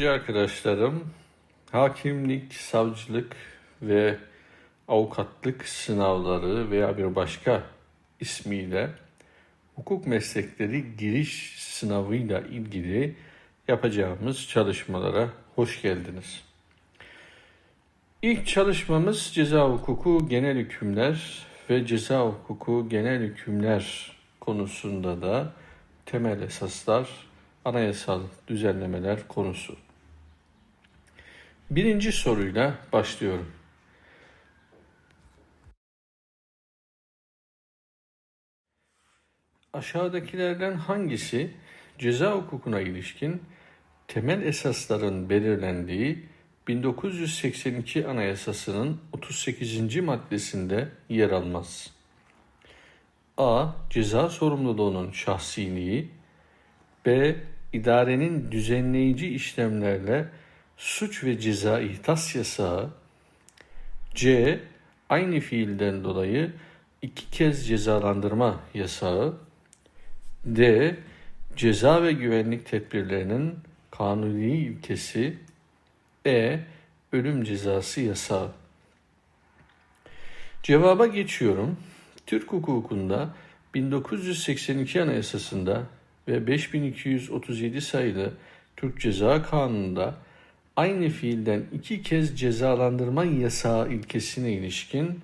Öğrenci arkadaşlarım, hakimlik, savcılık ve avukatlık sınavları veya bir başka ismiyle hukuk meslekleri giriş sınavıyla ilgili yapacağımız çalışmalara hoş geldiniz. İlk çalışmamız ceza hukuku genel hükümler ve ceza hukuku genel hükümler konusunda da temel esaslar, anayasal düzenlemeler konusu. Birinci soruyla başlıyorum. Aşağıdakilerden hangisi ceza hukukuna ilişkin temel esasların belirlendiği 1982 Anayasası'nın 38. maddesinde yer almaz? A. Ceza sorumluluğunun şahsiliği B. İdarenin düzenleyici işlemlerle suç ve ceza ihtas yasağı C. Aynı fiilden dolayı iki kez cezalandırma yasağı D. Ceza ve güvenlik tedbirlerinin kanuni ilkesi E. Ölüm cezası yasağı Cevaba geçiyorum. Türk hukukunda 1982 Anayasası'nda ve 5237 sayılı Türk Ceza Kanunu'nda aynı fiilden iki kez cezalandırma yasağı ilkesine ilişkin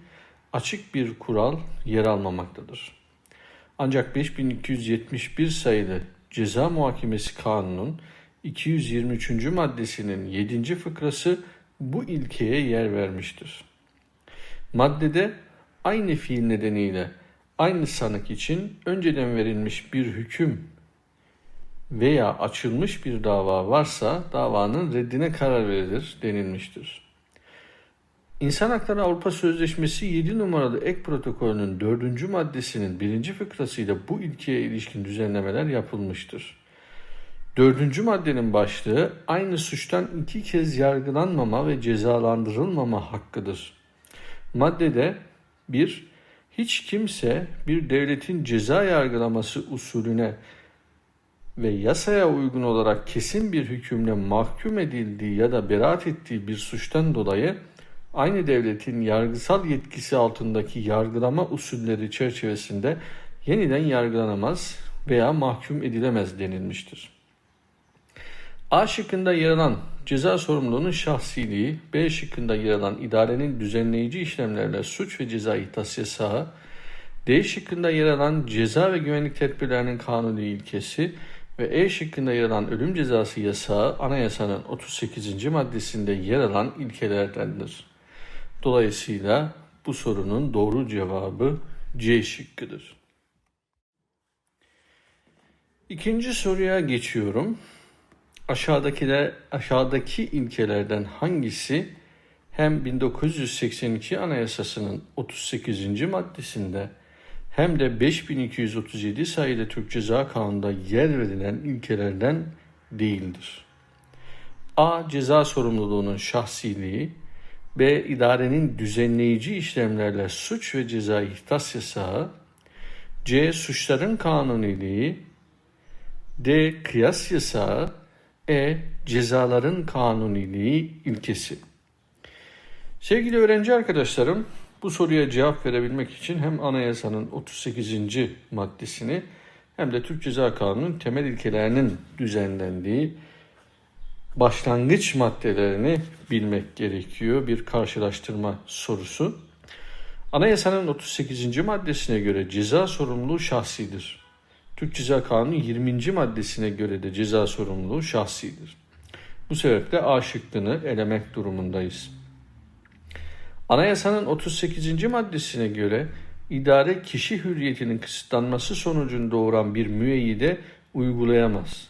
açık bir kural yer almamaktadır. Ancak 5271 sayılı Ceza Muhakemesi Kanunu'nun 223. maddesinin 7. fıkrası bu ilkeye yer vermiştir. Maddede aynı fiil nedeniyle aynı sanık için önceden verilmiş bir hüküm veya açılmış bir dava varsa davanın reddine karar verilir denilmiştir. İnsan Hakları Avrupa Sözleşmesi 7 numaralı ek protokolünün 4. maddesinin 1. fıkrasıyla bu ilkeye ilişkin düzenlemeler yapılmıştır. 4. maddenin başlığı aynı suçtan iki kez yargılanmama ve cezalandırılmama hakkıdır. Maddede 1. Hiç kimse bir devletin ceza yargılaması usulüne ve yasaya uygun olarak kesin bir hükümle mahkum edildiği ya da beraat ettiği bir suçtan dolayı aynı devletin yargısal yetkisi altındaki yargılama usulleri çerçevesinde yeniden yargılanamaz veya mahkum edilemez denilmiştir. A şıkkında yer alan ceza sorumluluğunun şahsiliği, B şıkkında yer alan idarenin düzenleyici işlemlerle suç ve ceza ihtas yasağı, D şıkkında yer alan ceza ve güvenlik tedbirlerinin kanuni ilkesi ve E şıkkında yer alan ölüm cezası yasağı anayasanın 38. maddesinde yer alan ilkelerdendir. Dolayısıyla bu sorunun doğru cevabı C şıkkıdır. İkinci soruya geçiyorum. Aşağıdakiler aşağıdaki ilkelerden hangisi hem 1982 Anayasası'nın 38. maddesinde hem de 5237 sayılı Türk Ceza Kanunu'nda yer verilen ilkelerden değildir. A. Ceza sorumluluğunun şahsiliği B. İdarenin düzenleyici işlemlerle suç ve ceza ihtas yasağı C. Suçların kanuniliği D. Kıyas yasağı E. Cezaların kanuniliği ilkesi Sevgili öğrenci arkadaşlarım, bu soruya cevap verebilmek için hem anayasanın 38. maddesini hem de Türk Ceza Kanunu'nun temel ilkelerinin düzenlendiği başlangıç maddelerini bilmek gerekiyor. Bir karşılaştırma sorusu. Anayasanın 38. maddesine göre ceza sorumluluğu şahsidir. Türk Ceza Kanunu 20. maddesine göre de ceza sorumluluğu şahsidir. Bu sebeple A şıkkını elemek durumundayız. Anayasanın 38. maddesine göre idare kişi hürriyetinin kısıtlanması sonucunda doğuran bir müeyyide uygulayamaz.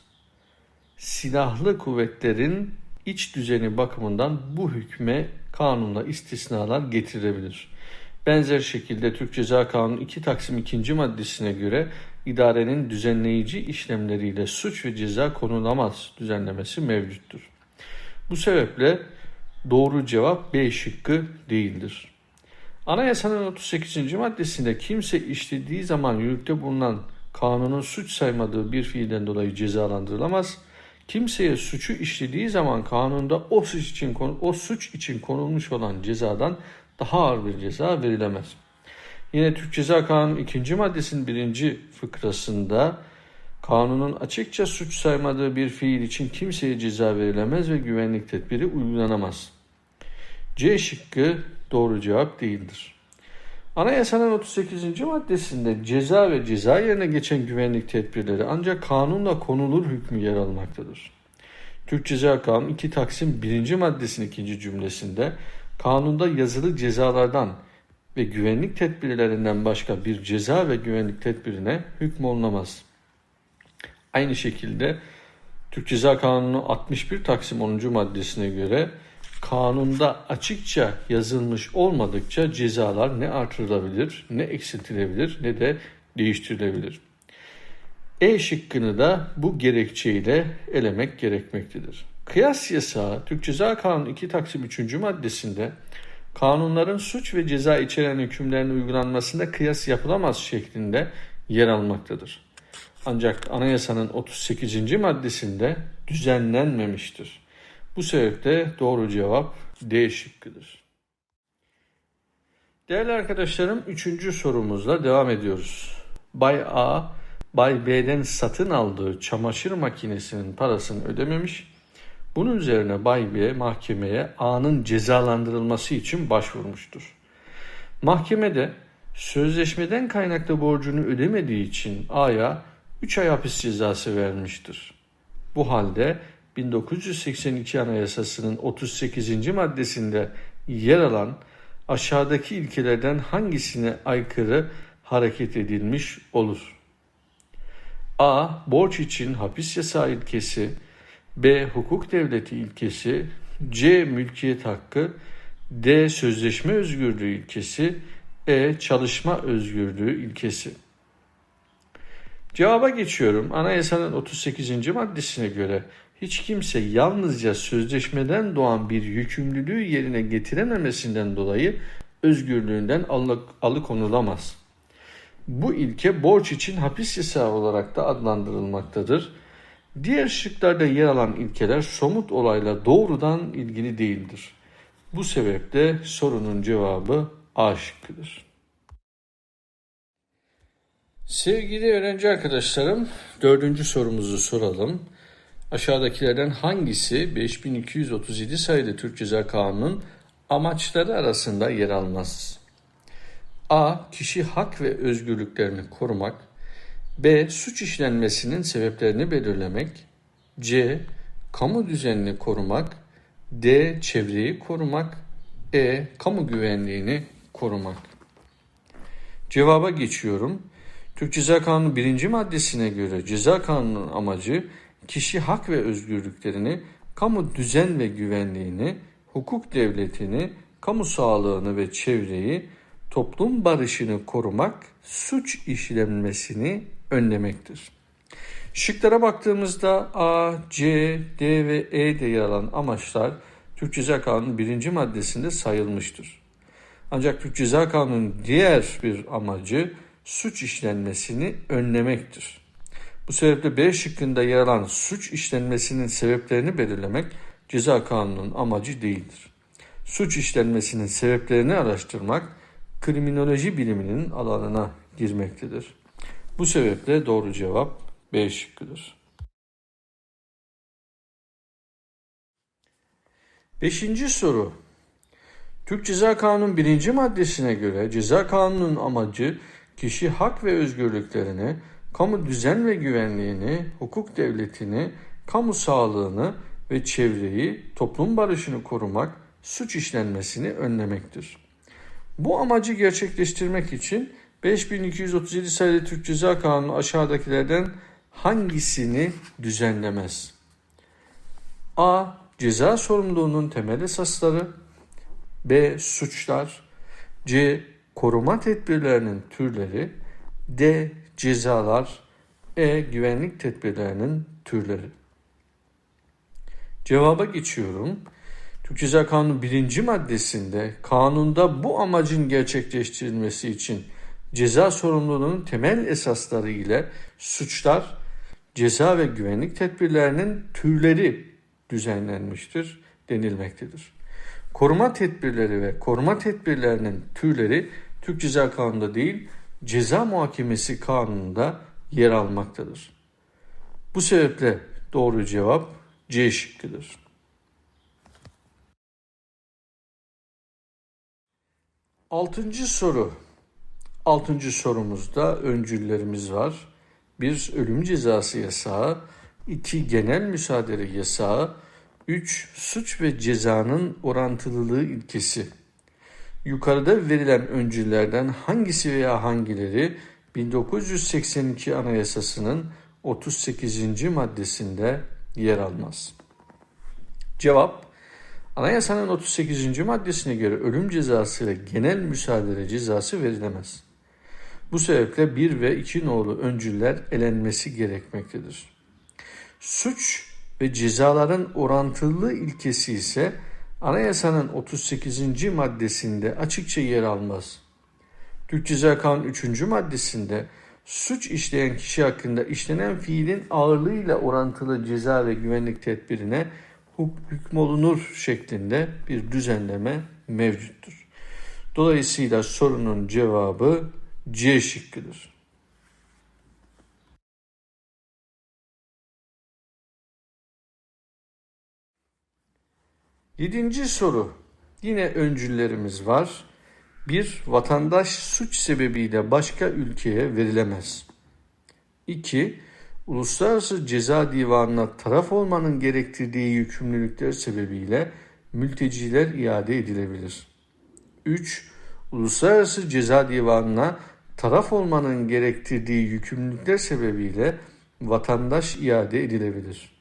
Silahlı kuvvetlerin iç düzeni bakımından bu hükme kanunla istisnalar getirebilir. Benzer şekilde Türk Ceza Kanunu 2 Taksim 2. maddesine göre idarenin düzenleyici işlemleriyle suç ve ceza konulamaz düzenlemesi mevcuttur. Bu sebeple doğru cevap B şıkkı değildir. Anayasanın 38. maddesinde kimse işlediği zaman yürürlükte bulunan kanunun suç saymadığı bir fiilden dolayı cezalandırılamaz. kimseye suçu işlediği zaman kanunda o suç için o suç için konulmuş olan cezadan daha ağır bir ceza verilemez. Yine Türk Ceza Kanunu 2. maddesinin 1. fıkrasında kanunun açıkça suç saymadığı bir fiil için kimseye ceza verilemez ve güvenlik tedbiri uygulanamaz. C şıkkı doğru cevap değildir. Anayasanın 38. maddesinde ceza ve ceza yerine geçen güvenlik tedbirleri ancak kanunla konulur hükmü yer almaktadır. Türk Ceza Kanunu 2 Taksim 1. maddesinin ikinci cümlesinde kanunda yazılı cezalardan ve güvenlik tedbirlerinden başka bir ceza ve güvenlik tedbirine hükmolunamaz. Aynı şekilde Türk Ceza Kanunu 61 Taksim 10. maddesine göre kanunda açıkça yazılmış olmadıkça cezalar ne artırılabilir, ne eksiltilebilir, ne de değiştirilebilir. E şıkkını da bu gerekçeyle elemek gerekmektedir. Kıyas yasağı Türk Ceza Kanunu 2 Taksim 3. maddesinde kanunların suç ve ceza içeren hükümlerin uygulanmasında kıyas yapılamaz şeklinde yer almaktadır. Ancak anayasanın 38. maddesinde düzenlenmemiştir. Bu sebeple doğru cevap D şıkkıdır. Değerli arkadaşlarım 3. sorumuzla devam ediyoruz. Bay A, Bay B'den satın aldığı çamaşır makinesinin parasını ödememiş. Bunun üzerine Bay B mahkemeye A'nın cezalandırılması için başvurmuştur. Mahkemede sözleşmeden kaynaklı borcunu ödemediği için A'ya 3 ay hapis cezası vermiştir. Bu halde 1982 Anayasası'nın 38. maddesinde yer alan aşağıdaki ilkelerden hangisine aykırı hareket edilmiş olur? A. Borç için hapis yasağı ilkesi B. Hukuk devleti ilkesi C. Mülkiyet hakkı D. Sözleşme özgürlüğü ilkesi E. Çalışma özgürlüğü ilkesi Cevaba geçiyorum. Anayasanın 38. maddesine göre hiç kimse yalnızca sözleşmeden doğan bir yükümlülüğü yerine getirememesinden dolayı özgürlüğünden alıkonulamaz. Bu ilke borç için hapis yasağı olarak da adlandırılmaktadır. Diğer şıklarda yer alan ilkeler somut olayla doğrudan ilgili değildir. Bu sebeple sorunun cevabı A şıkkıdır. Sevgili öğrenci arkadaşlarım, dördüncü sorumuzu soralım. Aşağıdakilerden hangisi 5237 sayılı Türk Ceza Kanunu'nun amaçları arasında yer almaz? A. Kişi hak ve özgürlüklerini korumak. B. Suç işlenmesinin sebeplerini belirlemek. C. Kamu düzenini korumak. D. Çevreyi korumak. E. Kamu güvenliğini korumak. Cevaba geçiyorum. Türk Ceza Kanunu 1. maddesine göre ceza kanunun amacı kişi hak ve özgürlüklerini, kamu düzen ve güvenliğini, hukuk devletini, kamu sağlığını ve çevreyi, toplum barışını korumak, suç işlenmesini önlemektir. Şıklara baktığımızda A, C, D ve E'de yer alan amaçlar Türk Ceza Kanunu 1. maddesinde sayılmıştır. Ancak Türk Ceza Kanunu'nun diğer bir amacı suç işlenmesini önlemektir. Bu sebeple B şıkkında yer alan suç işlenmesinin sebeplerini belirlemek ceza kanununun amacı değildir. Suç işlenmesinin sebeplerini araştırmak kriminoloji biliminin alanına girmektedir. Bu sebeple doğru cevap B şıkkıdır. Beşinci soru. Türk Ceza Kanunu birinci maddesine göre ceza kanunun amacı kişi hak ve özgürlüklerini, kamu düzen ve güvenliğini, hukuk devletini, kamu sağlığını ve çevreyi, toplum barışını korumak, suç işlenmesini önlemektir. Bu amacı gerçekleştirmek için 5237 sayılı Türk Ceza Kanunu aşağıdakilerden hangisini düzenlemez? A. Ceza sorumluluğunun temel esasları B. Suçlar C koruma tedbirlerinin türleri, D. Cezalar, E. Güvenlik tedbirlerinin türleri. Cevaba geçiyorum. Türk Ceza Kanunu 1. maddesinde kanunda bu amacın gerçekleştirilmesi için ceza sorumluluğunun temel esasları ile suçlar, ceza ve güvenlik tedbirlerinin türleri düzenlenmiştir denilmektedir. Koruma tedbirleri ve koruma tedbirlerinin türleri Türk Ceza Kanunu'nda değil, Ceza Muhakemesi Kanunu'nda yer almaktadır. Bu sebeple doğru cevap C şıkkıdır. Altıncı soru. Altıncı sorumuzda öncüllerimiz var. Bir ölüm cezası yasağı, iki genel müsaade yasağı, üç suç ve cezanın orantılılığı ilkesi. Yukarıda verilen öncüllerden hangisi veya hangileri 1982 Anayasası'nın 38. maddesinde yer almaz? Cevap Anayasanın 38. maddesine göre ölüm cezası ve genel müsaade cezası verilemez. Bu sebeple 1 ve 2 nolu öncüller elenmesi gerekmektedir. Suç ve cezaların orantılı ilkesi ise Anayasanın 38. maddesinde açıkça yer almaz. Türk Ceza Kanunu 3. maddesinde suç işleyen kişi hakkında işlenen fiilin ağırlığıyla orantılı ceza ve güvenlik tedbirine hükmolunur şeklinde bir düzenleme mevcuttur. Dolayısıyla sorunun cevabı C şıkkıdır. Yedinci soru. Yine öncüllerimiz var. Bir, vatandaş suç sebebiyle başka ülkeye verilemez. 2. Uluslararası Ceza Divanı'na taraf olmanın gerektirdiği yükümlülükler sebebiyle mülteciler iade edilebilir. 3. Uluslararası Ceza Divanı'na taraf olmanın gerektirdiği yükümlülükler sebebiyle vatandaş iade edilebilir.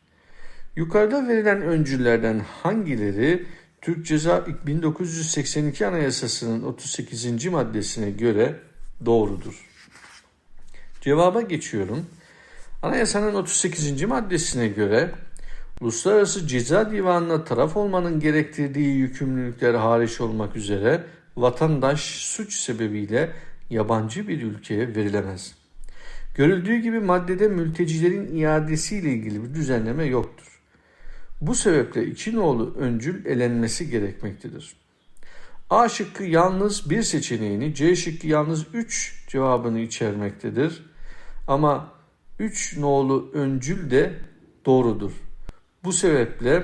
Yukarıda verilen öncüllerden hangileri Türk Ceza 1982 Anayasası'nın 38. maddesine göre doğrudur? Cevaba geçiyorum. Anayasanın 38. maddesine göre Uluslararası Ceza Divanı'na taraf olmanın gerektirdiği yükümlülükler hariç olmak üzere vatandaş suç sebebiyle yabancı bir ülkeye verilemez. Görüldüğü gibi maddede mültecilerin iadesiyle ilgili bir düzenleme yoktur. Bu sebeple iki nolu öncül elenmesi gerekmektedir. A şıkkı yalnız bir seçeneğini, C şıkkı yalnız 3 cevabını içermektedir. Ama 3 nolu öncül de doğrudur. Bu sebeple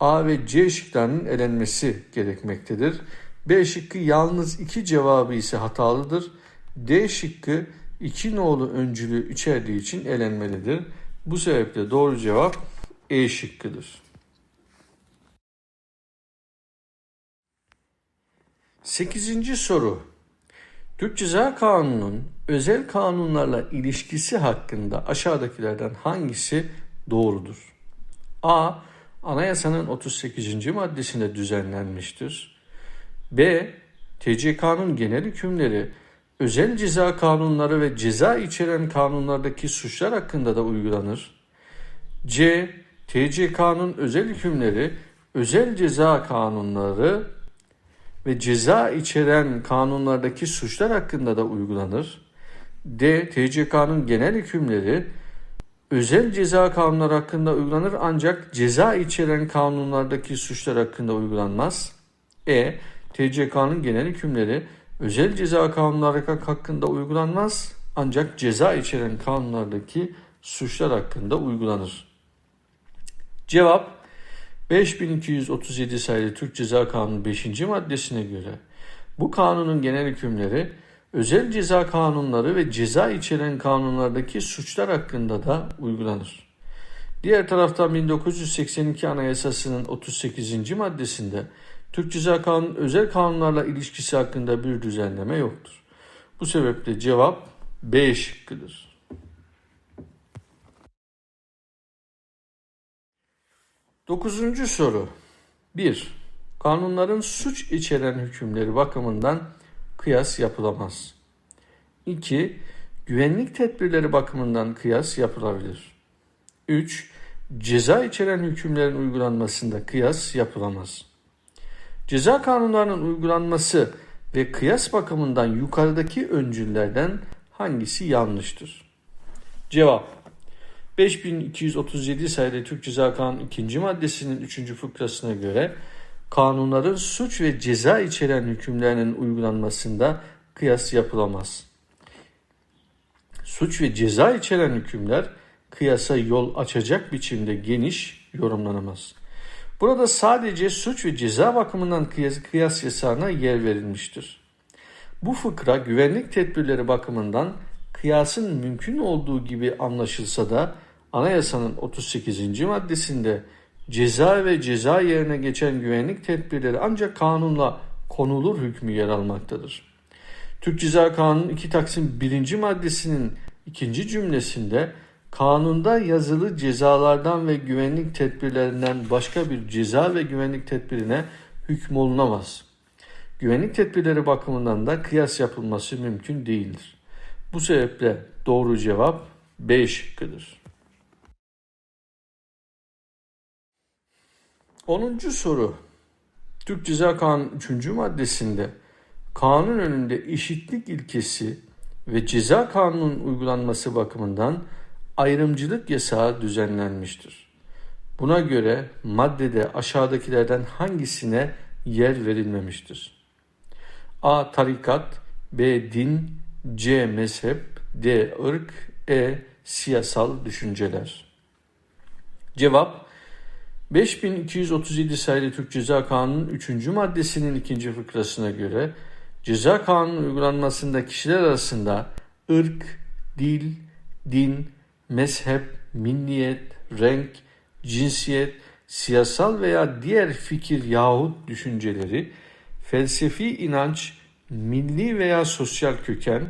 A ve C şıklarının elenmesi gerekmektedir. B şıkkı yalnız 2 cevabı ise hatalıdır. D şıkkı 2 nolu öncülü içerdiği için elenmelidir. Bu sebeple doğru cevap E şıkkıdır. Sekizinci soru. Türk Ceza Kanunu'nun özel kanunlarla ilişkisi hakkında aşağıdakilerden hangisi doğrudur? A. Anayasanın 38. maddesinde düzenlenmiştir. B. TCK'nın genel hükümleri özel ceza kanunları ve ceza içeren kanunlardaki suçlar hakkında da uygulanır. C. TCK'nın özel hükümleri özel ceza kanunları ve ceza içeren kanunlardaki suçlar hakkında da uygulanır. D. TCK'nın genel hükümleri özel ceza kanunları hakkında uygulanır ancak ceza içeren kanunlardaki suçlar hakkında uygulanmaz. E. TCK'nın genel hükümleri özel ceza kanunları hakkında uygulanmaz ancak ceza içeren kanunlardaki suçlar hakkında uygulanır. Cevap 5237 sayılı Türk Ceza Kanunu 5. maddesine göre bu kanunun genel hükümleri özel ceza kanunları ve ceza içeren kanunlardaki suçlar hakkında da uygulanır. Diğer taraftan 1982 Anayasası'nın 38. maddesinde Türk Ceza Kanunu özel kanunlarla ilişkisi hakkında bir düzenleme yoktur. Bu sebeple cevap B şıkkıdır. Dokuzuncu soru. 1. Kanunların suç içeren hükümleri bakımından kıyas yapılamaz. 2. Güvenlik tedbirleri bakımından kıyas yapılabilir. 3. Ceza içeren hükümlerin uygulanmasında kıyas yapılamaz. Ceza kanunlarının uygulanması ve kıyas bakımından yukarıdaki öncüllerden hangisi yanlıştır? Cevap 5237 sayılı Türk Ceza Kanunu 2. maddesinin 3. fıkrasına göre kanunların suç ve ceza içeren hükümlerinin uygulanmasında kıyas yapılamaz. Suç ve ceza içeren hükümler kıyasa yol açacak biçimde geniş yorumlanamaz. Burada sadece suç ve ceza bakımından kıyas, kıyas yasağına yer verilmiştir. Bu fıkra güvenlik tedbirleri bakımından kıyasın mümkün olduğu gibi anlaşılsa da anayasanın 38. maddesinde ceza ve ceza yerine geçen güvenlik tedbirleri ancak kanunla konulur hükmü yer almaktadır. Türk Ceza Kanunu 2 Taksim 1. maddesinin ikinci cümlesinde kanunda yazılı cezalardan ve güvenlik tedbirlerinden başka bir ceza ve güvenlik tedbirine hükmolunamaz. Güvenlik tedbirleri bakımından da kıyas yapılması mümkün değildir. Bu sebeple doğru cevap B şıkkıdır. 10. soru Türk Ceza Kanunu 3. maddesinde kanun önünde eşitlik ilkesi ve ceza kanunun uygulanması bakımından ayrımcılık yasağı düzenlenmiştir. Buna göre maddede aşağıdakilerden hangisine yer verilmemiştir? A. Tarikat B. Din C. Mezhep D. ırk E. Siyasal düşünceler Cevap 5237 sayılı Türk Ceza Kanunu'nun 3. maddesinin 2. fıkrasına göre ceza kanunu uygulanmasında kişiler arasında ırk, dil, din, mezhep, milliyet, renk, cinsiyet, siyasal veya diğer fikir yahut düşünceleri, felsefi inanç, milli veya sosyal köken,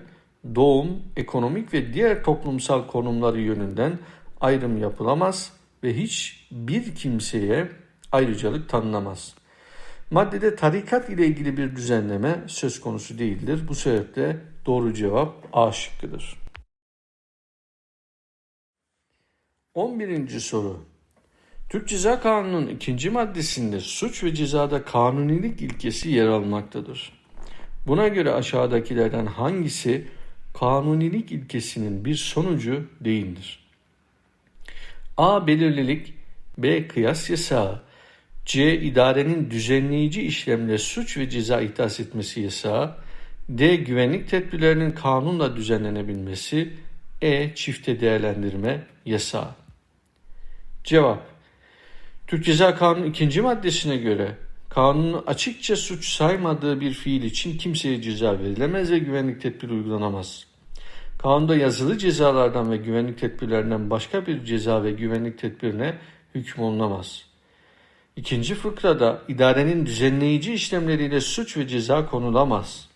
doğum, ekonomik ve diğer toplumsal konumları yönünden ayrım yapılamaz ve hiçbir kimseye ayrıcalık tanınamaz. Maddede tarikat ile ilgili bir düzenleme söz konusu değildir. Bu sebeple doğru cevap A şıkkıdır. 11. soru Türk Ceza Kanunu'nun ikinci maddesinde suç ve cezada kanunilik ilkesi yer almaktadır. Buna göre aşağıdakilerden hangisi kanunilik ilkesinin bir sonucu değildir? A. Belirlilik B. Kıyas yasağı C. idarenin düzenleyici işlemle suç ve ceza ihdas etmesi yasağı D. Güvenlik tedbirlerinin kanunla düzenlenebilmesi E. Çifte değerlendirme yasağı Cevap Türk Ceza Kanunu ikinci maddesine göre kanunu açıkça suç saymadığı bir fiil için kimseye ceza verilemez ve güvenlik tedbiri uygulanamaz. Kanunda yazılı cezalardan ve güvenlik tedbirlerinden başka bir ceza ve güvenlik tedbirine hükmolunamaz. İkinci fıkrada idarenin düzenleyici işlemleriyle suç ve ceza konulamaz.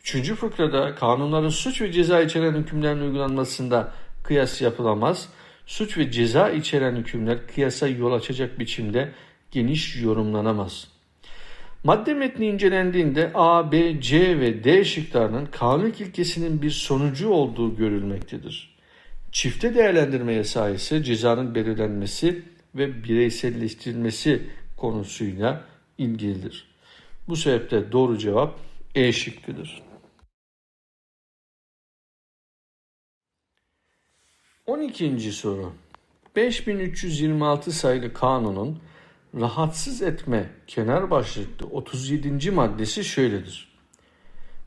Üçüncü fıkrada kanunların suç ve ceza içeren hükümlerin uygulanmasında kıyas yapılamaz. Suç ve ceza içeren hükümler kıyasa yol açacak biçimde geniş yorumlanamaz. Madde metni incelendiğinde A, B, C ve D şıklarının kanun ilkesinin bir sonucu olduğu görülmektedir. Çifte değerlendirme yasağı ise cezanın belirlenmesi ve bireyselleştirilmesi konusuyla ilgilidir. Bu sebeple doğru cevap E şıkkıdır. 12. soru 5326 sayılı kanunun rahatsız etme kenar başlıklı 37. maddesi şöyledir.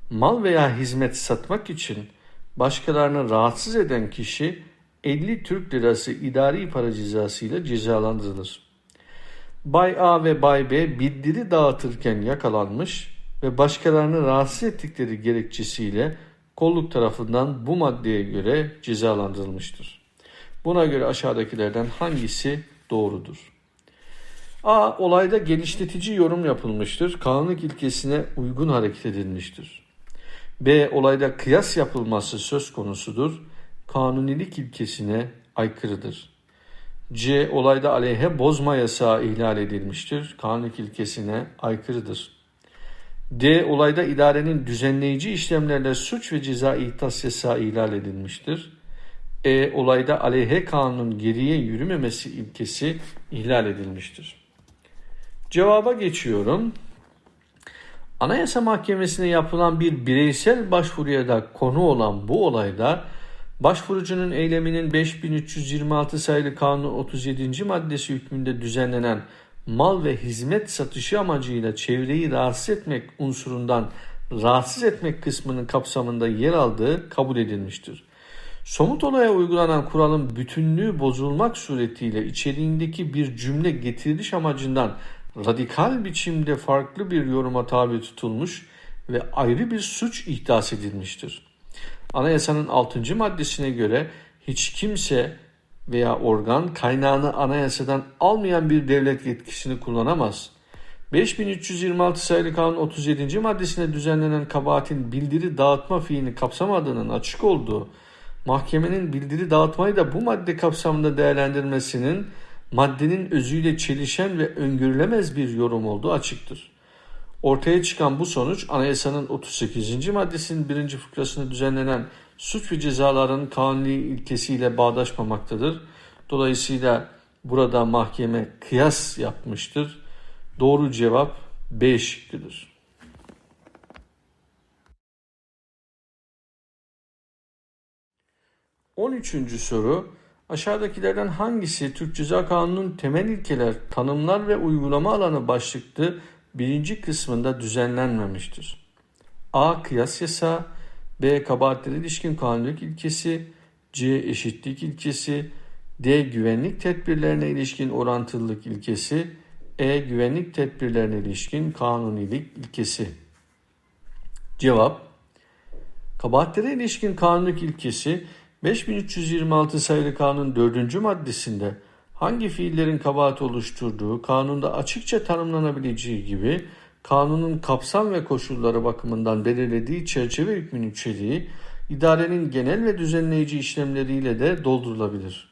Mal veya hizmet satmak için başkalarını rahatsız eden kişi 50 Türk Lirası idari para cezası ile cezalandırılır. Bay A ve Bay B bildiri dağıtırken yakalanmış ve başkalarını rahatsız ettikleri gerekçesiyle kolluk tarafından bu maddeye göre cezalandırılmıştır. Buna göre aşağıdakilerden hangisi doğrudur? A. Olayda genişletici yorum yapılmıştır. Kanunluk ilkesine uygun hareket edilmiştir. B. Olayda kıyas yapılması söz konusudur. Kanunilik ilkesine aykırıdır. C. Olayda aleyhe bozma yasağı ihlal edilmiştir. Kanunluk ilkesine aykırıdır. D. Olayda idarenin düzenleyici işlemlerle suç ve ceza ihtas yasağı ihlal edilmiştir. E. Olayda aleyhe kanunun geriye yürümemesi ilkesi ihlal edilmiştir. Cevaba geçiyorum. Anayasa Mahkemesi'ne yapılan bir bireysel başvuruya da konu olan bu olayda başvurucunun eyleminin 5326 sayılı kanun 37. maddesi hükmünde düzenlenen mal ve hizmet satışı amacıyla çevreyi rahatsız etmek unsurundan rahatsız etmek kısmının kapsamında yer aldığı kabul edilmiştir. Somut olaya uygulanan kuralın bütünlüğü bozulmak suretiyle içeriğindeki bir cümle getiriliş amacından radikal biçimde farklı bir yoruma tabi tutulmuş ve ayrı bir suç ihdas edilmiştir. Anayasanın 6. maddesine göre hiç kimse veya organ kaynağını anayasadan almayan bir devlet yetkisini kullanamaz. 5326 sayılı kanun 37. maddesine düzenlenen kabahatin bildiri dağıtma fiilini kapsamadığının açık olduğu, mahkemenin bildiri dağıtmayı da bu madde kapsamında değerlendirmesinin maddenin özüyle çelişen ve öngörülemez bir yorum olduğu açıktır. Ortaya çıkan bu sonuç anayasanın 38. maddesinin birinci fıkrasında düzenlenen suç ve cezaların kanuni ilkesiyle bağdaşmamaktadır. Dolayısıyla burada mahkeme kıyas yapmıştır. Doğru cevap B şıkkıdır. On soru aşağıdakilerden hangisi Türk Ceza Kanunu'nun temel ilkeler, tanımlar ve uygulama alanı başlıklı birinci kısmında düzenlenmemiştir? A. Kıyas yasağı B. Kabahatlere ilişkin kanunluk ilkesi C. Eşitlik ilkesi D. Güvenlik tedbirlerine ilişkin orantılılık ilkesi E. Güvenlik tedbirlerine ilişkin kanunilik ilkesi Cevap Kabahatlere ilişkin kanunluk ilkesi 5326 sayılı kanun 4. maddesinde hangi fiillerin kabahat oluşturduğu kanunda açıkça tanımlanabileceği gibi kanunun kapsam ve koşulları bakımından belirlediği çerçeve hükmünün içeriği idarenin genel ve düzenleyici işlemleriyle de doldurulabilir.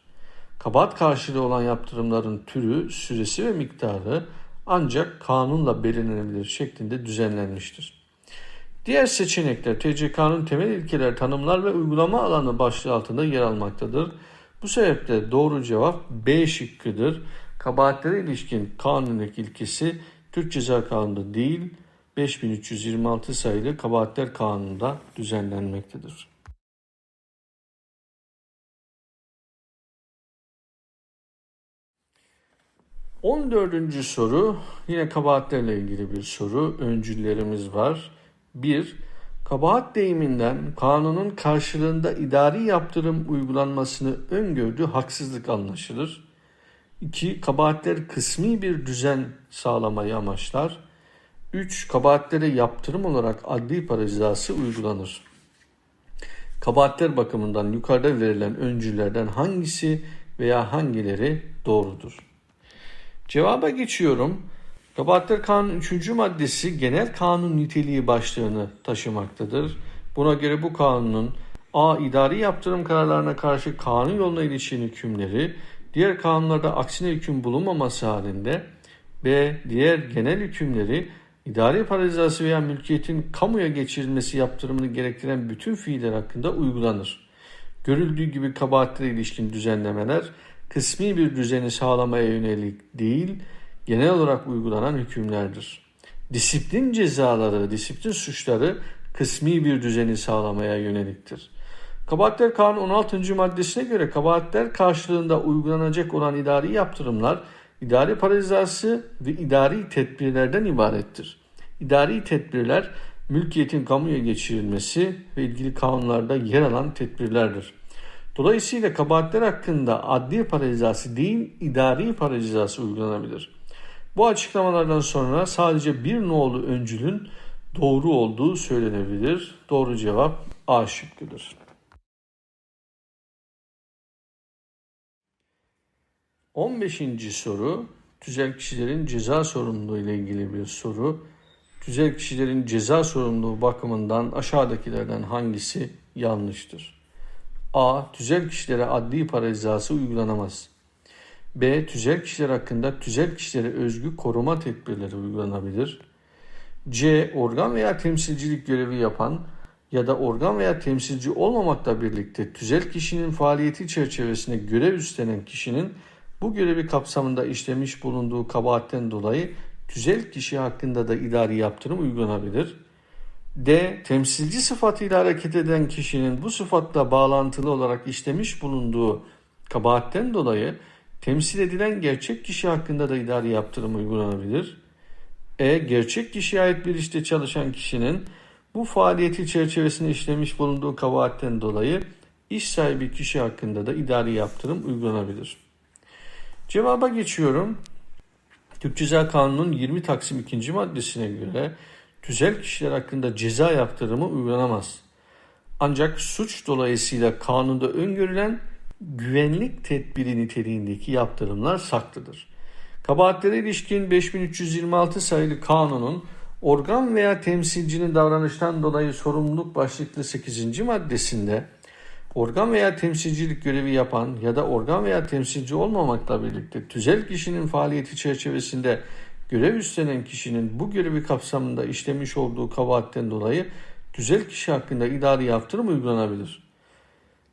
Kabahat karşılığı olan yaptırımların türü, süresi ve miktarı ancak kanunla belirlenebilir şeklinde düzenlenmiştir. Diğer seçenekler TCK'nın temel ilkeler, tanımlar ve uygulama alanı başlığı altında yer almaktadır. Bu sebeple doğru cevap B şıkkıdır. Kabahatlere ilişkin kanunluk ilkesi Türk Ceza Kanunu'nda değil 5326 sayılı Kabahatler Kanunu'nda düzenlenmektedir. On dördüncü soru yine kabahatlerle ilgili bir soru. Öncüllerimiz var. 1. Kabahat deyiminden kanunun karşılığında idari yaptırım uygulanmasını öngördüğü haksızlık anlaşılır. 2. Kabahatler kısmi bir düzen sağlamayı amaçlar. 3. Kabahatlere yaptırım olarak adli para cezası uygulanır. Kabahatler bakımından yukarıda verilen öncüllerden hangisi veya hangileri doğrudur? Cevaba geçiyorum. Kabahatler Kanun 3. maddesi genel kanun niteliği başlığını taşımaktadır. Buna göre bu kanunun A. idari yaptırım kararlarına karşı kanun yoluna ilişkin hükümleri, diğer kanunlarda aksine hüküm bulunmaması halinde B. Diğer genel hükümleri idari para cezası veya mülkiyetin kamuya geçirilmesi yaptırımını gerektiren bütün fiiller hakkında uygulanır. Görüldüğü gibi kabahatlere ilişkin düzenlemeler kısmi bir düzeni sağlamaya yönelik değil, genel olarak uygulanan hükümlerdir. Disiplin cezaları, disiplin suçları kısmi bir düzeni sağlamaya yöneliktir. Kabahatler Kanunu 16. maddesine göre kabahatler karşılığında uygulanacak olan idari yaptırımlar idari para ve idari tedbirlerden ibarettir. İdari tedbirler mülkiyetin kamuya geçirilmesi ve ilgili kanunlarda yer alan tedbirlerdir. Dolayısıyla kabahatler hakkında adli para değil idari para uygulanabilir. Bu açıklamalardan sonra sadece bir nolu öncülün doğru olduğu söylenebilir. Doğru cevap A şıkkıdır. 15. soru tüzel kişilerin ceza sorumluluğu ile ilgili bir soru. Tüzel kişilerin ceza sorumluluğu bakımından aşağıdakilerden hangisi yanlıştır? A. Tüzel kişilere adli para cezası uygulanamaz. B. Tüzel kişiler hakkında tüzel kişilere özgü koruma tedbirleri uygulanabilir. C. Organ veya temsilcilik görevi yapan ya da organ veya temsilci olmamakla birlikte tüzel kişinin faaliyeti çerçevesinde görev üstlenen kişinin bu görevi kapsamında işlemiş bulunduğu kabahatten dolayı tüzel kişi hakkında da idari yaptırım uygulanabilir. D. Temsilci sıfatıyla hareket eden kişinin bu sıfatla bağlantılı olarak işlemiş bulunduğu kabahatten dolayı temsil edilen gerçek kişi hakkında da idari yaptırım uygulanabilir. E. Gerçek kişiye ait bir işte çalışan kişinin bu faaliyeti çerçevesinde işlemiş bulunduğu kabahatten dolayı iş sahibi kişi hakkında da idari yaptırım uygulanabilir. Cevaba geçiyorum. Türk Ceza Kanunu'nun 20 Taksim 2. maddesine göre tüzel kişiler hakkında ceza yaptırımı uygulanamaz. Ancak suç dolayısıyla kanunda öngörülen güvenlik tedbiri niteliğindeki yaptırımlar saklıdır. Kabahatlere ilişkin 5326 sayılı kanunun organ veya temsilcinin davranıştan dolayı sorumluluk başlıklı 8. maddesinde organ veya temsilcilik görevi yapan ya da organ veya temsilci olmamakla birlikte tüzel kişinin faaliyeti çerçevesinde görev üstlenen kişinin bu görevi kapsamında işlemiş olduğu kabahatten dolayı tüzel kişi hakkında idari yaptırım uygulanabilir.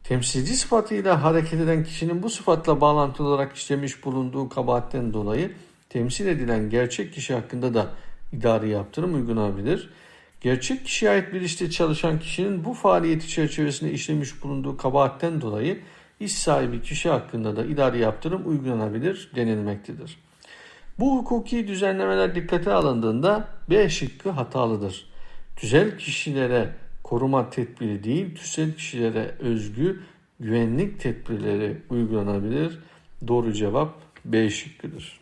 Temsilci sıfatıyla hareket eden kişinin bu sıfatla bağlantılı olarak işlemiş bulunduğu kabahatten dolayı temsil edilen gerçek kişi hakkında da idari yaptırım uygulanabilir. Gerçek kişiye ait bir işte çalışan kişinin bu faaliyeti çerçevesinde işlemiş bulunduğu kabahatten dolayı iş sahibi kişi hakkında da idari yaptırım uygulanabilir denilmektedir. Bu hukuki düzenlemeler dikkate alındığında B şıkkı hatalıdır. Tüzel kişilere koruma tedbiri değil, tüzel kişilere özgü güvenlik tedbirleri uygulanabilir. Doğru cevap B şıkkıdır.